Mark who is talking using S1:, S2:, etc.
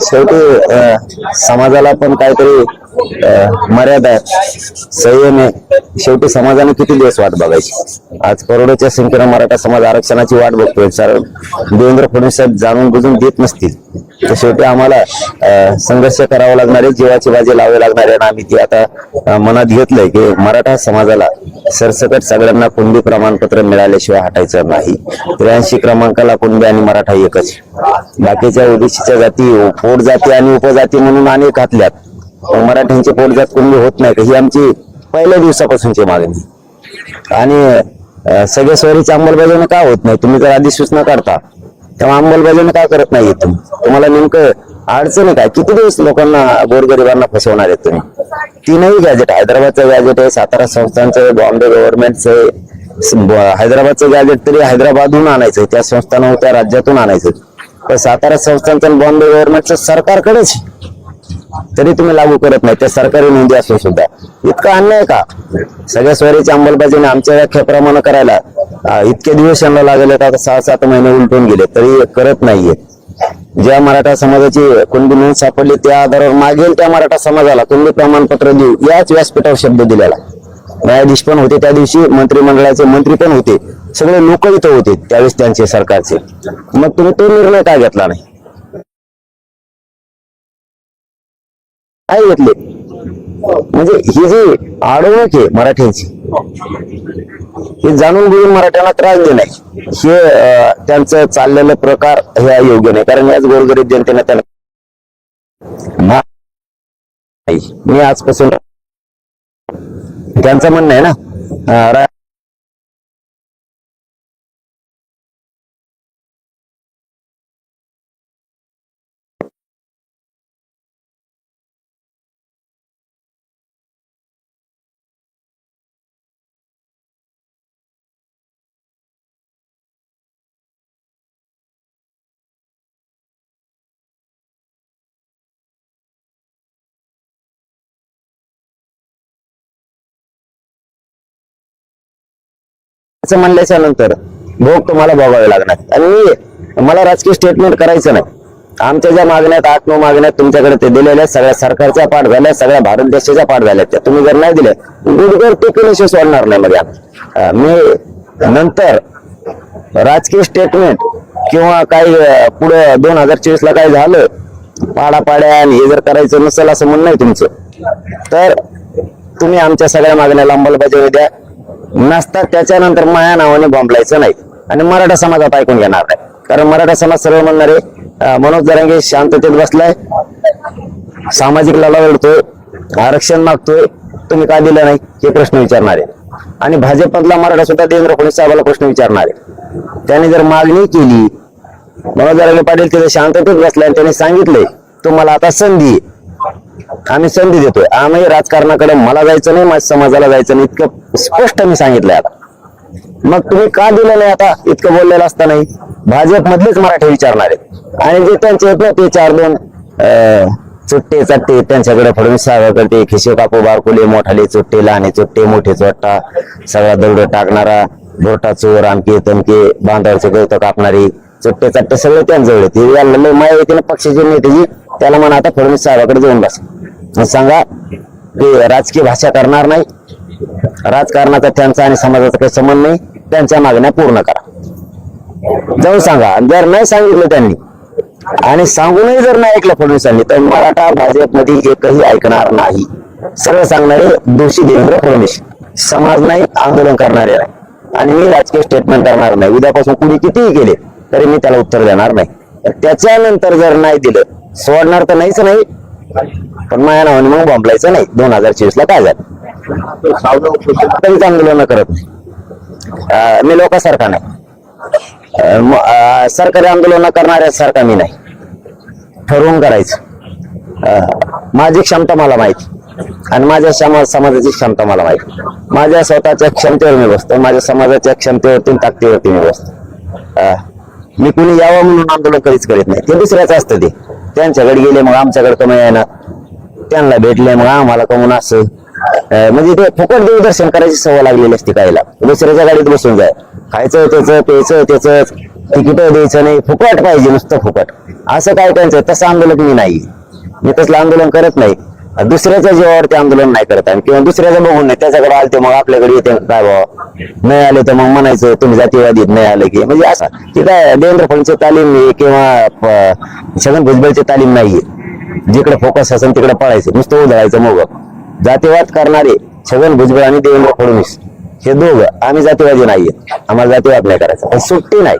S1: शेवटी समाजाला पण काहीतरी मर्यादा आहे, संयम आहे शेवटी समाजाने किती दिवस वाट बघायची? आज करोडोच्या संख्येनं मराठा समाज आरक्षणाची वाट बघतोय. सर देवेंद्र फडणवीस साहेब जाणून बुजून देत नसतील. तर शेवटी आम्हाला संघर्ष करावा लागणार आहे जीवाची बाजी लावावी लागणार आहे. आम्ही ती आता मनात घेतलंय की मराठा समाजाला सरसकट सगळ्यांना कुणबी प्रमाणपत्र मिळाल्याशिवाय हटायचं नाही. त्र्याऐंशी क्रमांकाला कुणबी आणि मराठा एकच. बाकीच्या ओबीसीच्या जाती पोट जाती आणि उपजाती म्हणून अनेक घातल्यात मराठ्यांची पोटजात कुणबी होत नाही ही आमची पहिल्या दिवसापासूनची मागणी. आणि सगळ्या सोयरीची अंमलबजावणी का होत नाही? तुम्ही जर अधिसूचना करता तेव्हा अंमलबजावणी का करत नाही तुम्ही तुम्हाला नेमकं अडचण काय? किती दिवस लोकांना गोरगरिबांना फसवणार आहेत तुम्ही? तीनही गॅजेट हैदराबादचं गॅजेट आहे सातारा संस्थांचं बॉम्बे गव्हर्नमेंटचं आहे हैदराबादचं गॅजेट तरी हैदराबादहून आणायचं त्या संस्थानं त्या राज्यातून आणायचं पण सातारा संस्थांचं आणि बॉम्बे गव्हर्नमेंटचं सरकारकडेच तरी तुम्ही लागू करत नाही. त्या सरकारी नोंदी असून सुद्धा. इतका अन्याय का? सगळ्या स्वरीची अंमलबजावणी आमच्या व्याख्याप्रमाणे करायला इतके दिवस यांना लागले आता सहा सात महिने उलटून गेले तरी करत नाहीये. ज्या मराठा समाजाची कुणबी नोंद सापडली त्या आधारावर मागेल त्या मराठा समाजाला कुणबी प्रमाणपत्र देऊ याच व्यासपीठावर शब्द दिलेला. न्यायाधीश पण होते त्या दिवशी मंत्रिमंडळाचे मंत्री पण होते. सगळे लोक इथं होते त्यावेळेस त्यांचे सरकारचे. मग तुम्ही तो निर्णय का घेतला नाही? काय घेतले? म्हणजे ही जी आडवणूक आहे मराठ्यांची हे जाणून बुजून मराठ्यांना त्रास देणार हे त्यांचं चाललेलं प्रकार हे योग्य नाही. कारण याच गोरगरीब जनतेने त्यांना मी आजपासून त्यांचं म्हणणं आहे ना असं म्हणल्याच्या नंतर भोग तुम्हाला भोगावे लागणार. आणि मी मला राजकीय स्टेटमेंट करायचं नाही. आमच्या ज्या मागण्यात आठ नऊ मागण्यात तुमच्याकडे ते दिलेल्या सगळ्या सरकारच्या पाठ झाल्या सगळ्या भारत देशाच्या पाठ झाल्या त्या तुम्ही जर नाही दिल्या गुडघर ते केल्याशिवाय सोडणार नाही मग मी नंतर राजकीय स्टेटमेंट किंवा काही पुढे दोन हजार चोवीस ला काय झालं पाडापाड्या आणि हे जर करायचं नसेल असं म्हणणं आहे तुमचं तर तुम्ही आमच्या सगळ्या मागण्याला अंमलबजावणी द्या नसतात त्याच्यानंतर माया नावाने बोंबलायचं नाही. आणि मराठा समाजात ऐकून घेणार नाही. कारण मराठा समाज सरळ म्हणणारे मनोज जरांगे शांततेत बसलाय सामाजिक लढा लढतोय आरक्षण मागतोय तुम्ही का दिलं नाही? हे प्रश्न विचारणार आहे. आणि भाजपमधला मराठा सुद्धा देवेंद्र फडणवीस साहेबाला प्रश्न विचारणार आहे. त्याने जर मागणी केली मनोज जरांगे पाटील तिथे शांततेत बसलाय आणि त्यांनी सांगितलंय तुम्हाला आता संधी आहे. आम्ही संधी देतोय. आम्ही राजकारणाकडे मला जायचं नाही माझ्या समाजाला जायचं नाही. इतकं स्पष्ट मी सांगितलंय आता. मग तुम्ही का दिलं नाही आता? इतकं बोललेलं असता नाही भाजप मधलेच मराठी विचारणार आहेत. आणि जे त्यांचे येत ना ते चार दोन अं, चुट्टे चट्टे त्यांच्याकडे फडणवीस साहेबाकडे करते. खिशे कापू बारकुले मोठाले चुट्टे लहाने चुट्टे मोठे चोट्टा सगळा दगड टाकणारा बोरटा चोर आमके तमके बांधावरचे गवत कापणारी चुट्टे चट्टे सगळे त्यांजवळ आहेत. हे लय माया येते ना पक्षाचे नेत्याची त्याला म्हणा आता फडणवीस साहेबाकडे जाऊन बस. सांगा की राजकीय भाषा करणार नाही. राजकारणाचा त्यांचा आणि समाजाचा काही संबंध नाही. त्यांच्या मागण्या पूर्ण करा. जाऊन सांगा जर नाही सांगितलं त्यांनी आणि सांगूनही जर नाही ऐकलं फडणवीसांनी तर मराठा भाजपमध्ये एकही ऐकणार नाही. सगळं सांगणारे दोषी देवेंद्र फडणवीस. समाज नाही आंदोलन करणारे नाही. आणि मी राजकीय स्टेटमेंट करणार नाही. उद्यापासून कुणी कितीही केले तरी मी त्याला उत्तर देणार नाही. त्याच्यानंतर जर नाही दिलं सोडणार तर नाहीच नाही. पण माझ्या नावाने मग बॉम्बलायचं नाही. दोन हजार चोवीस ला काय झालं? आंदोलन करत. नाही मी लोकांसारखा नाही. सरकारी आंदोलन करणाऱ्या सारखा मी नाही. ठरवून करायचं. माझी क्षमता मला माहिती. आणि माझ्या समाज समाजाची क्षमता मला माहिती. माझ्या स्वतःच्या क्षमतेवर मी बसतो. माझ्या समाजाच्या क्षमतेवरती ताकदीवरती मी बसतो. मी कुणी यावं म्हणून आंदोलन कधीच करीत नाही. ते दुसऱ्याच असतं ते. त्यांच्याकडे गेले मग आमच्याकडे कमी येणार त्यांना भेटले मग आम्हाला कमून असं. म्हणजे ते फुकट देवदर्शन करायची सवय लागलेली असते काहीला दुसऱ्याच्या गाडीत बसून जाय. खायचं त्याचं प्यायचं त्याच तिकीट द्यायचं नाही. फुकट पाहिजे नुसतं फुकट. असं काय त्यांचं तसं आंदोलन मी नाही. मी तसलं आंदोलन करत नाही. दुसऱ्याच्या जीवावर ते आंदोलन नाही करत. आहे किंवा दुसऱ्याचं बघून नाही त्याच्याकडे आलते मग आपल्याकडे येते काय बाबा नाही आले तर मग म्हणायचं तुम्ही जातीवादीत नाही आले की. म्हणजे असं की काय देवेंद्र फडणवीसची तालीम आहे किंवा छगन भुजबळची तालीम नाहीये. जिकडे फोकस असेल तिकडे पळायचं. नुसतं उधळायचं मग. जातीवाद करणारे छगन भुजबळ आणि देवेंद्र फडणवीस हे दोघं आम्ही जातीवादी नाहीये. आम्हाला जातीवाद नाही करायचा. पण सुट्टी नाही.